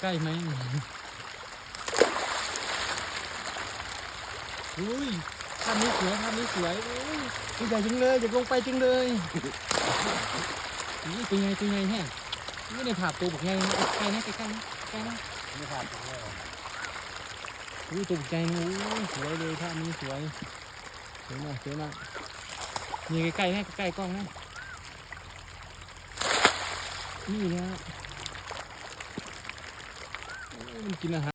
ใกล้ๆไหมอุ้ยภาพนี้สวยภาพนี้สวยอุ้ยตัวใหญ่จังเลยอยากลงไปจังเลยนี่ตัวใหญ่ตัวใหญ่แฮะไม่ได้ผ่าตัวบอกใหญ่นะใกล้นะใกล้ๆนะใกล้นะไม่ผ่านตรงนี้อุ้ยตกใจนะอุ้ยสวยเลยภาพนี้สวยสวยมากสวยมากนี่ใกล้ๆนะใกล้ๆกล้องนะนี่นะโอ้ย มันกินอาหาร